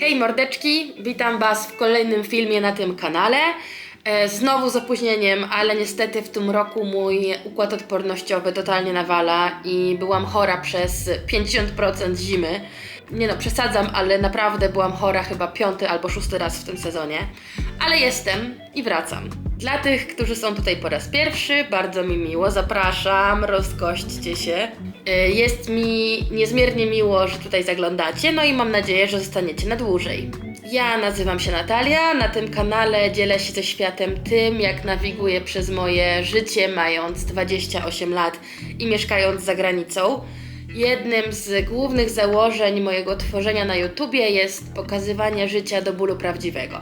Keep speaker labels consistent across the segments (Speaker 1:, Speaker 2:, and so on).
Speaker 1: Hej mordeczki, witam Was w kolejnym filmie na tym kanale. E, Znowu z opóźnieniem, ale niestety w tym roku mój układ odpornościowy totalnie nawala i byłam chora przez 50% zimy. Nie no, przesadzam, ale naprawdę byłam chora chyba piąty albo szósty raz w tym sezonie. Ale jestem i wracam. Dla tych, którzy są tutaj po raz pierwszy, bardzo mi miło, zapraszam, rozgośćcie się. E, Jest mi niezmiernie miło, że tutaj zaglądacie, no i mam nadzieję, że zostaniecie na dłużej. Ja nazywam się Natalia, na tym kanale dzielę się ze światem tym, jak nawiguję przez moje życie, mając 28 lat i mieszkając za granicą. Jednym z głównych założeń mojego tworzenia na YouTubie jest pokazywanie życia do bólu prawdziwego.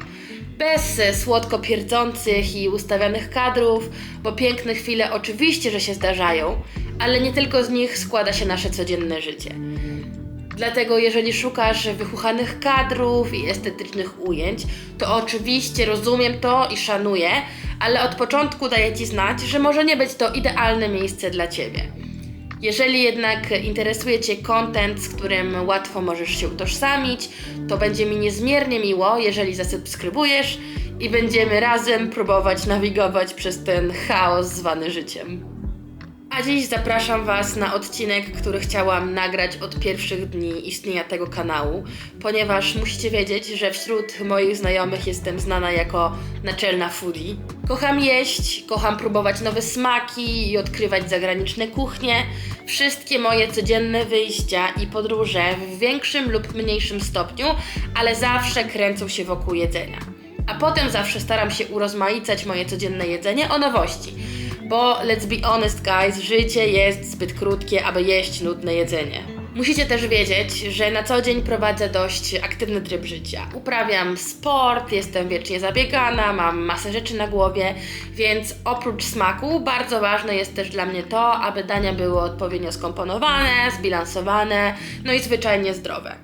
Speaker 1: Bez słodko pierdzących i ustawianych kadrów, bo piękne chwile oczywiście, że się zdarzają, ale nie tylko z nich składa się nasze codzienne życie. Dlatego jeżeli szukasz wychuchanych kadrów i estetycznych ujęć, to oczywiście rozumiem to i szanuję, ale od początku daję Ci znać, że może nie być to idealne miejsce dla Ciebie. Jeżeli jednak interesuje Cię content, z którym łatwo możesz się utożsamić, to będzie mi niezmiernie miło, jeżeli zasubskrybujesz i będziemy razem próbować nawigować przez ten chaos zwany życiem. A dziś zapraszam Was na odcinek, który chciałam nagrać od pierwszych dni istnienia tego kanału, ponieważ musicie wiedzieć, że wśród moich znajomych jestem znana jako naczelna foodie. Kocham jeść, kocham próbować nowe smaki i odkrywać zagraniczne kuchnie. Wszystkie moje codzienne wyjścia i podróże w większym lub mniejszym stopniu, ale zawsze kręcą się wokół jedzenia. A potem zawsze staram się urozmaicać moje codzienne jedzenie o nowości. Bo let's be honest, guys, życie jest zbyt krótkie, aby jeść nudne jedzenie. Musicie też wiedzieć, że na co dzień prowadzę dość aktywny tryb życia. Uprawiam sport, jestem wiecznie zabiegana, mam masę rzeczy na głowie, więc oprócz smaku bardzo ważne jest też dla mnie to, aby dania były odpowiednio skomponowane, zbilansowane, no i zwyczajnie zdrowe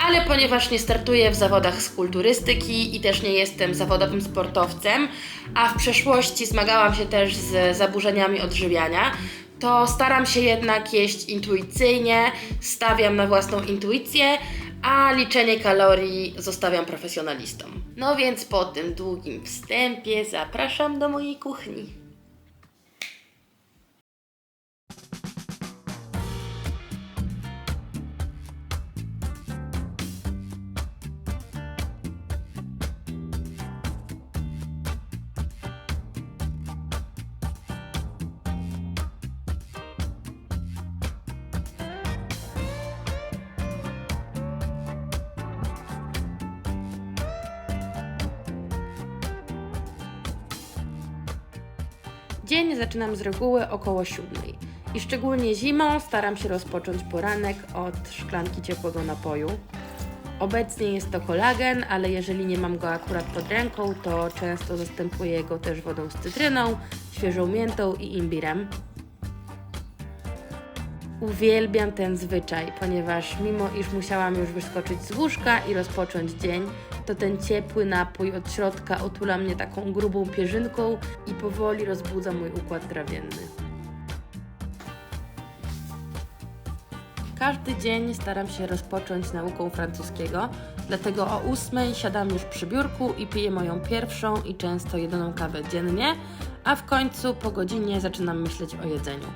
Speaker 1: ale ponieważ nie startuję w zawodach z kulturystyki i też nie jestem zawodowym sportowcem, a w przeszłości zmagałam się też z zaburzeniami odżywiania, to staram się jednak jeść intuicyjnie, stawiam na własną intuicję, a liczenie kalorii zostawiam profesjonalistom. No więc po tym długim wstępie zapraszam do mojej kuchni. Dzień zaczynam z reguły około siódmej. I szczególnie zimą staram się rozpocząć poranek od szklanki ciepłego napoju. Obecnie jest to kolagen, ale jeżeli nie mam go akurat pod ręką, to często zastępuję go też wodą z cytryną, świeżą miętą i imbirem. Uwielbiam ten zwyczaj, ponieważ mimo iż musiałam już wyskoczyć z łóżka i rozpocząć dzień, to ten ciepły napój od środka otula mnie taką grubą pierzynką i powoli rozbudza mój układ trawienny. Każdy dzień staram się rozpocząć nauką francuskiego, dlatego o 8 siadam już przy biurku i piję moją pierwszą i często jedyną kawę dziennie, a w końcu po godzinie zaczynam myśleć o jedzeniu.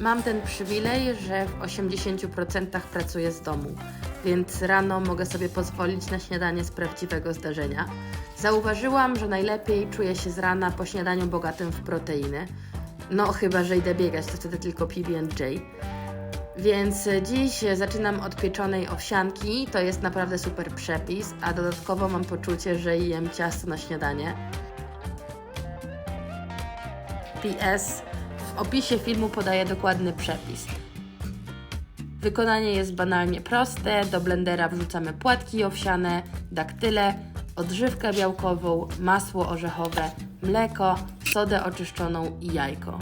Speaker 1: Mam ten przywilej, że w 80% pracuję z domu, więc rano mogę sobie pozwolić na śniadanie z prawdziwego zdarzenia. Zauważyłam, że najlepiej czuję się z rana po śniadaniu bogatym w proteiny. No, chyba że idę biegać, to wtedy tylko PB&J. Więc dziś zaczynam od pieczonej owsianki, to jest naprawdę super przepis, a dodatkowo mam poczucie, że jem ciasto na śniadanie. PS. W opisie filmu podaję dokładny przepis. Wykonanie jest banalnie proste. Do blendera wrzucamy płatki owsiane, daktyle, odżywkę białkową, masło orzechowe, mleko, sodę oczyszczoną i jajko.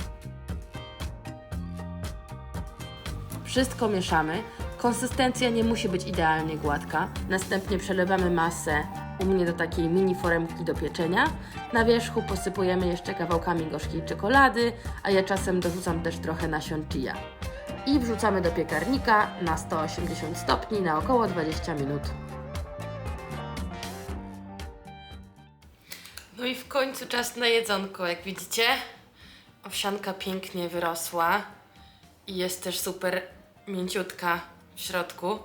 Speaker 1: Wszystko mieszamy. Konsystencja nie musi być idealnie gładka. Następnie przelewamy masę u mnie do takiej mini foremki do pieczenia. Na wierzchu posypujemy jeszcze kawałkami gorzkiej czekolady, a ja czasem dorzucam też trochę nasion chia. I wrzucamy do piekarnika na 180 stopni na około 20 minut. No i w końcu czas na jedzonko, jak widzicie. Owsianka pięknie wyrosła i jest też super mięciutka w środku,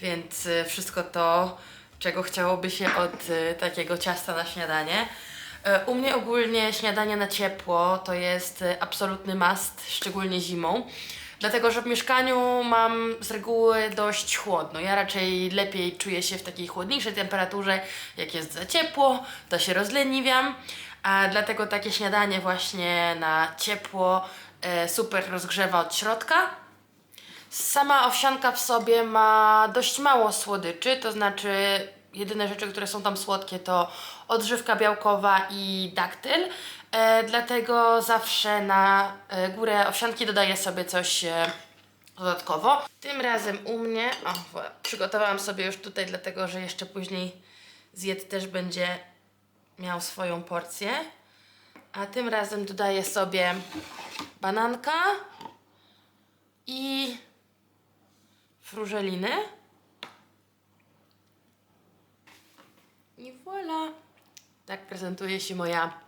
Speaker 1: więc y, wszystko to, czego chciałoby się od y, takiego ciasta na śniadanie. Y, U mnie ogólnie śniadanie na ciepło to jest y, absolutny must, szczególnie zimą. Dlatego, że w mieszkaniu mam z reguły dość chłodno. Ja raczej lepiej czuję się w takiej chłodniejszej temperaturze. Jak jest za ciepło, to się rozleniwiam. A dlatego takie śniadanie właśnie na ciepło e, super rozgrzewa od środka. Sama owsianka w sobie ma dość mało słodyczy, to znaczy jedyne rzeczy, które są tam słodkie to odżywka białkowa i daktyl. E, dlatego zawsze na e, górę owsianki dodaję sobie coś e, dodatkowo. Tym razem u mnie, o, przygotowałam sobie już tutaj, dlatego że jeszcze później zjed też będzie miał swoją porcję. A tym razem dodaję sobie bananka i frużeliny. I voilà. Tak prezentuje się moja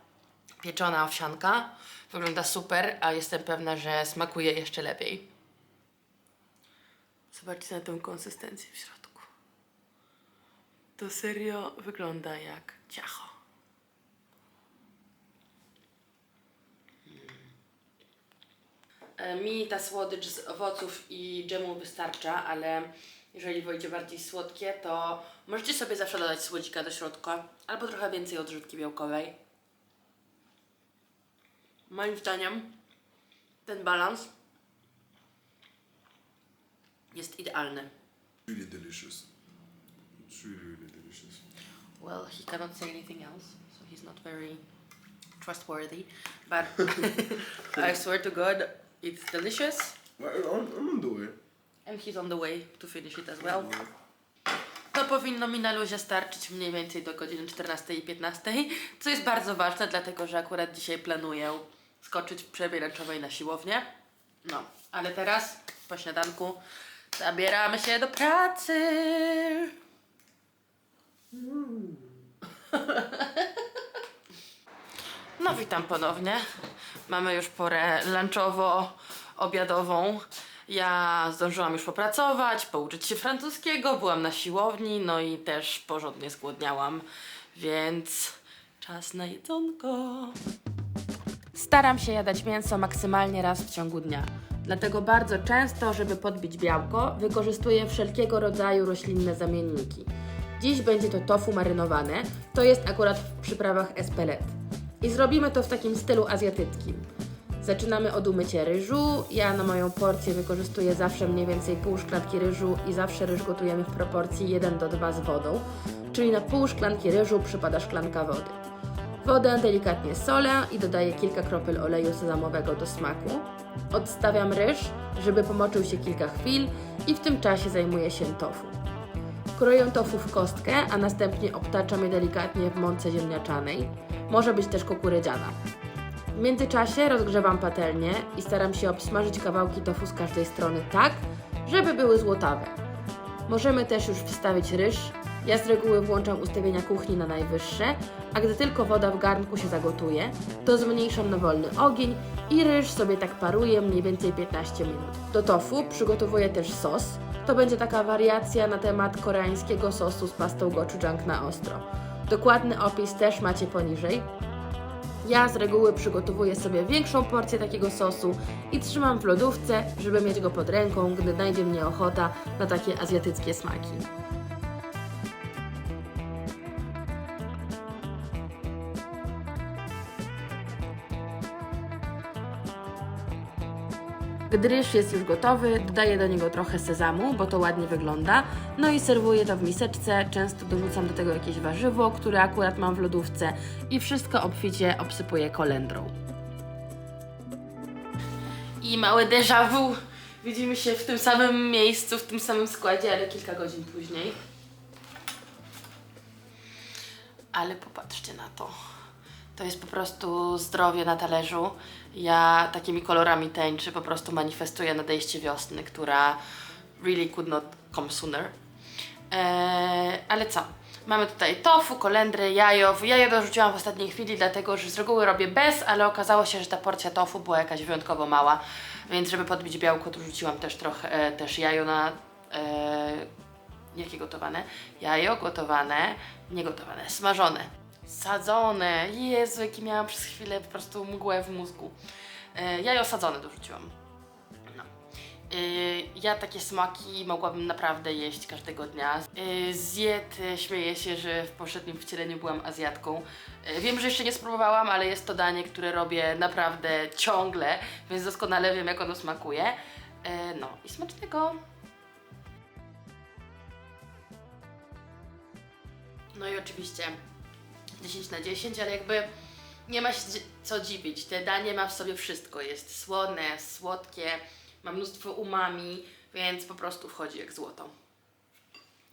Speaker 1: pieczona owsianka. Wygląda super, a jestem pewna, że smakuje jeszcze lepiej. Zobaczcie na tą konsystencję w środku. To serio wygląda jak ciacho. E, Mi ta słodycz z owoców i dżemu wystarcza, ale jeżeli wolicie bardziej słodkie, to możecie sobie zawsze dodać słodzika do środka albo trochę więcej odżywki białkowej. Moim zdaniem ten balans jest idealny.
Speaker 2: really delicious. It's really, really delicious.
Speaker 1: Well, he cannot say anything else, so he's not very trustworthy. But I swear to God, it's delicious.
Speaker 2: Well, I'm, I'm on the way.
Speaker 1: And he's on the way to finish it as well. To powinno mi na luzie starczyć mniej więcej do godziny 14 i 15, co jest bardzo ważne, dlatego że akurat dzisiaj planuję skoczyć w przerwie lunchowej na siłownię. No, ale teraz po śniadanku zabieramy się do pracy. No witam ponownie. Mamy już porę lunchowo-obiadową. Ja zdążyłam już popracować, pouczyć się francuskiego, byłam na siłowni, no i też porządnie zgłodniałam, więc czas na jedzonko. Staram się jadać mięso maksymalnie raz w ciągu dnia. Dlatego bardzo często, żeby podbić białko, wykorzystuję wszelkiego rodzaju roślinne zamienniki. Dziś będzie to tofu marynowane, to jest akurat w przyprawach Espelet. I zrobimy to w takim stylu azjatyckim. Zaczynamy od umycia ryżu. Ja na moją porcję wykorzystuję zawsze mniej więcej pół szklanki ryżu i zawsze ryż gotujemy w proporcji 1 do 2 z wodą, czyli na pół szklanki ryżu przypada szklanka wody. Wodę delikatnie solę i dodaję kilka kropel oleju sezamowego do smaku. Odstawiam ryż, żeby pomoczył się kilka chwil i w tym czasie zajmuję się tofu. Kroję tofu w kostkę, a następnie obtaczam je delikatnie w mące ziemniaczanej. Może być też kukurydziana. W międzyczasie rozgrzewam patelnię i staram się obsmażyć kawałki tofu z każdej strony tak, żeby były złotawe. Możemy też już wstawić ryż. Ja z reguły włączam ustawienia kuchni na najwyższe, a gdy tylko woda w garnku się zagotuje, to zmniejszam na wolny ogień i ryż sobie tak paruje mniej więcej 15 minut. Do tofu przygotowuję też sos. To będzie taka wariacja na temat koreańskiego sosu z pastą gochujang na ostro. Dokładny opis też macie poniżej. Ja z reguły przygotowuję sobie większą porcję takiego sosu i trzymam w lodówce, żeby mieć go pod ręką, gdy najdzie mnie ochota na takie azjatyckie smaki. Gdy ryż jest już gotowy, dodaję do niego trochę sezamu, bo to ładnie wygląda. No i serwuję to w miseczce. Często dorzucam do tego jakieś warzywo, które akurat mam w lodówce i wszystko obficie obsypuję kolendrą. I małe déjà vu. Widzimy się w tym samym miejscu, w tym samym składzie, ale kilka godzin później. Ale popatrzcie na to. To jest po prostu zdrowie na talerzu. Ja takimi kolorami tańczy, po prostu manifestuję nadejście wiosny, która really could not come sooner. Eee, ale co? Mamy tutaj tofu, kolendrę, jajo. Jajo dorzuciłam w ostatniej chwili, dlatego że z reguły robię bez, ale okazało się, że ta porcja tofu była jakaś wyjątkowo mała, więc żeby podbić białko, to rzuciłam też trochę e, też jajo na e, jakie gotowane? Jajo gotowane, nie gotowane, smażone, sadzone. Jezu, jaki miałam przez chwilę po prostu mgłę w mózgu. E, jajo sadzone dorzuciłam. No. Y, Ja takie smaki mogłabym naprawdę jeść każdego dnia. Y, Z diet y, śmieję się, że w poprzednim wcieleniu byłam Azjatką. Y, Wiem, że jeszcze nie spróbowałam, ale jest to danie, które robię naprawdę ciągle, więc doskonale wiem, jak ono smakuje. No i smacznego. No i oczywiście 10 na 10, ale jakby nie ma się co dziwić. Te danie ma w sobie wszystko. Jest słone, słodkie, ma mnóstwo umami, więc po prostu wchodzi jak złoto.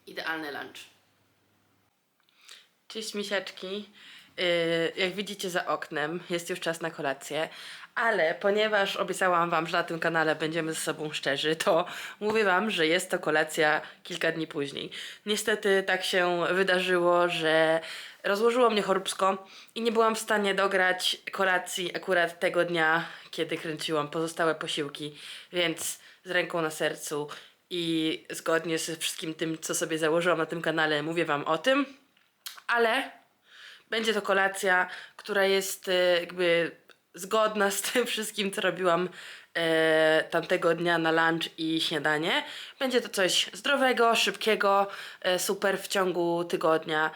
Speaker 1: Idealny lunch. Cześć misiaczki. Yy, jak widzicie za oknem, jest już czas na kolację, ale ponieważ obiecałam Wam, że na tym kanale będziemy ze sobą szczerzy, to mówię Wam, że jest to kolacja kilka dni później. Niestety tak się wydarzyło, że rozłożyło mnie choróbsko i nie byłam w stanie dograć kolacji akurat tego dnia, kiedy kręciłam pozostałe posiłki, więc z ręką na sercu i zgodnie ze wszystkim tym, co sobie założyłam na tym kanale, mówię Wam o tym, ale będzie to kolacja, która jest e, jakby zgodna z tym wszystkim, co robiłam e, tamtego dnia na lunch i śniadanie. Będzie to coś zdrowego, szybkiego, e, super w ciągu tygodnia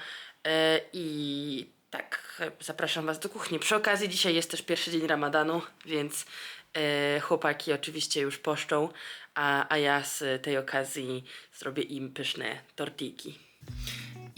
Speaker 1: i tak, e, zapraszam Was do kuchni. Przy okazji dzisiaj jest też pierwszy dzień ramadanu, więc e, chłopaki oczywiście już poszczą, a, a ja z tej okazji zrobię im pyszne tortiki.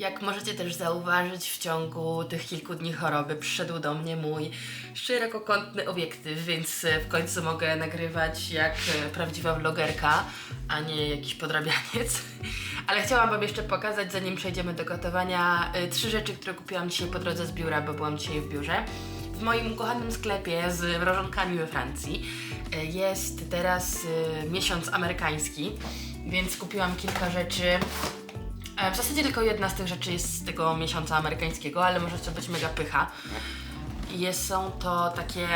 Speaker 1: Jak możecie też zauważyć, w ciągu tych kilku dni choroby przyszedł do mnie mój szerokokątny obiektyw, więc e, w końcu mogę nagrywać jak e, prawdziwa vlogerka, a nie jakiś podrabianiec. Ale chciałam Wam jeszcze pokazać, zanim przejdziemy do gotowania, e, trzy rzeczy, które kupiłam dzisiaj po drodze z biura, bo byłam dzisiaj w biurze. W moim ukochanym sklepie z mrożonkami we Francji jest teraz miesiąc amerykański, więc kupiłam kilka rzeczy W zasadzie tylko jedna z tych rzeczy jest z tego miesiąca amerykańskiego, ale może to być mega pycha. Jest, są to takie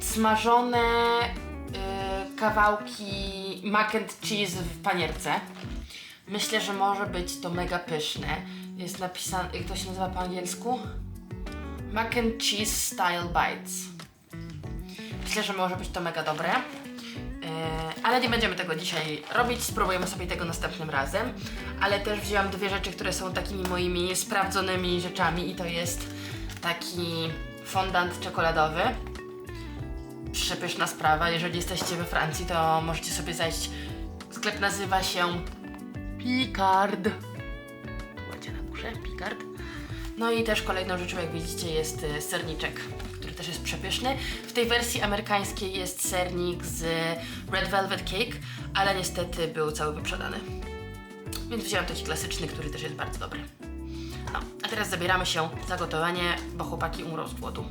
Speaker 1: smażone y, kawałki mac and cheese w panierce. Myślę, że może być to mega pyszne. Jest napisane, jak to się nazywa po angielsku? Mac and cheese style bites. Myślę, że może być to mega dobre. Yy, ale nie będziemy tego dzisiaj robić, spróbujemy sobie tego następnym razem. Ale też wzięłam dwie rzeczy, które są takimi moimi sprawdzonymi rzeczami i to jest taki fondant czekoladowy. Przepyszna sprawa. Jeżeli jesteście we Francji, to możecie sobie zajść. Sklep nazywa się Picard. Ładzie na górze, Picard. No i też kolejną rzeczą, jak widzicie, jest y, serniczek, też jest przepyszny. W tej wersji amerykańskiej jest sernik z Red Velvet Cake, ale niestety był cały wyprzedany. Więc wziąłem taki klasyczny, który też jest bardzo dobry. No, a teraz zabieramy się za gotowanie, bo chłopaki umrą z głodu.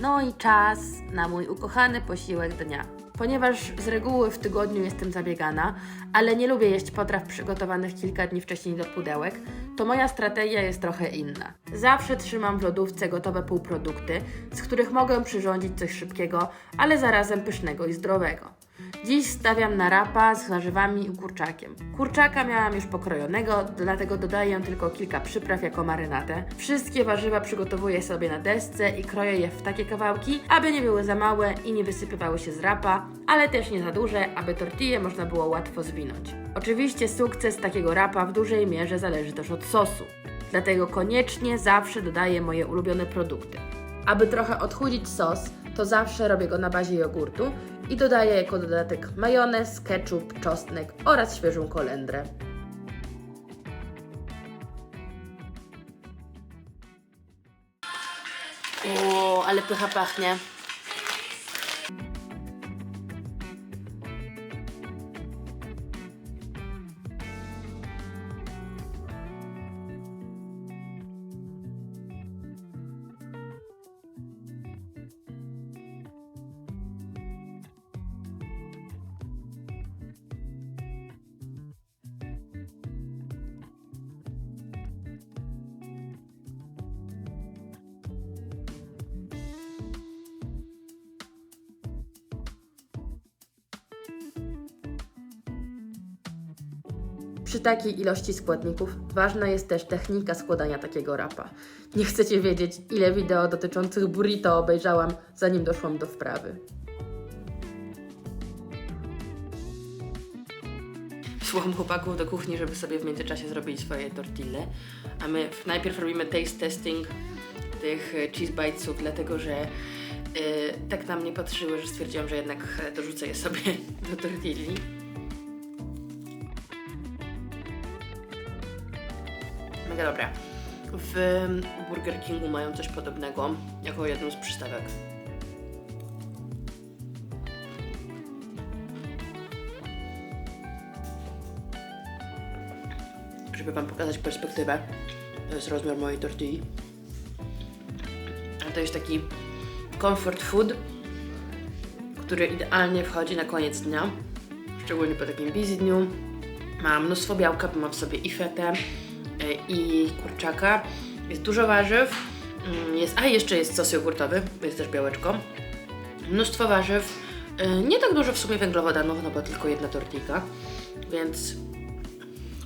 Speaker 1: No i czas na mój ukochany posiłek dnia. Ponieważ z reguły w tygodniu jestem zabiegana, ale nie lubię jeść potraw przygotowanych kilka dni wcześniej do pudełek, to moja strategia jest trochę inna. Zawsze trzymam w lodówce gotowe półprodukty, z których mogę przyrządzić coś szybkiego, ale zarazem pysznego i zdrowego. Dziś stawiam na rapa z warzywami i kurczakiem. Kurczaka miałam już pokrojonego, dlatego dodaję tylko kilka przypraw jako marynatę. Wszystkie warzywa przygotowuję sobie na desce i kroję je w takie kawałki, aby nie były za małe i nie wysypywały się z rapa, ale też nie za duże, aby tortille można było łatwo zwinąć. Oczywiście sukces takiego rapa w dużej mierze zależy też od sosu. Dlatego koniecznie zawsze dodaję moje ulubione produkty. Aby trochę odchudzić sos, to zawsze robię go na bazie jogurtu i dodaję jako dodatek majonez, ketchup, czosnek oraz świeżą kolendrę. O, ale pycha pachnie. Przy takiej ilości składników ważna jest też technika składania takiego rapa. Nie chcecie wiedzieć, ile wideo dotyczących burrito obejrzałam, zanim doszłam do wprawy. Słucham chłopaków do kuchni, żeby sobie w międzyczasie zrobili swoje tortille. A my najpierw robimy taste testing tych cheese bitesów, dlatego że e, tak na mnie patrzyły, że stwierdziłam, że jednak dorzucę je sobie do tortilli. Mega. W Burger Kingu mają coś podobnego, jako jedną z przystawek. Żeby Wam pokazać perspektywę, to jest rozmiar mojej tortilli. A to jest taki comfort food, który idealnie wchodzi na koniec dnia, szczególnie po takim busy dniu. Ma mnóstwo białka, bo ma w sobie i fetę, i kurczaka. Jest dużo warzyw, mm, jest, a jeszcze jest sos jogurtowy, jest też białeczko. Mnóstwo warzyw, y, nie tak dużo w sumie węglowodanów, no bo tylko jedna tortilka, więc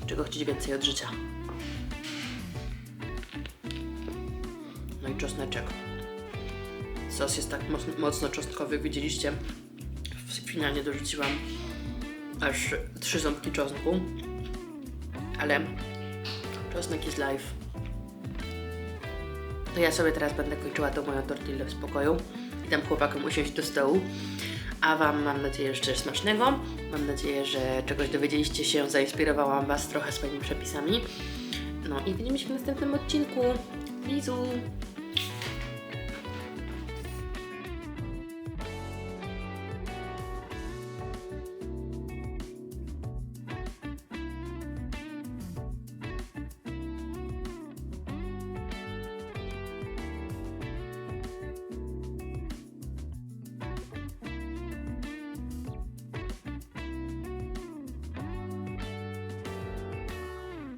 Speaker 1: czego chcieć więcej od życia. No i czosneczek. Sos jest tak mocno, mocno czosnkowy, widzieliście. Finalnie dorzuciłam aż trzy ząbki czosnku. Ale czosnek jest live. To ja sobie teraz będę kończyła tą moją tortillę w spokoju i dam chłopakom usiąść do stołu. A Wam mam nadzieję, że smacznego. Mam nadzieję, że czegoś dowiedzieliście się, zainspirowałam Was trochę swoimi przepisami. No i widzimy się w następnym odcinku. Lizu!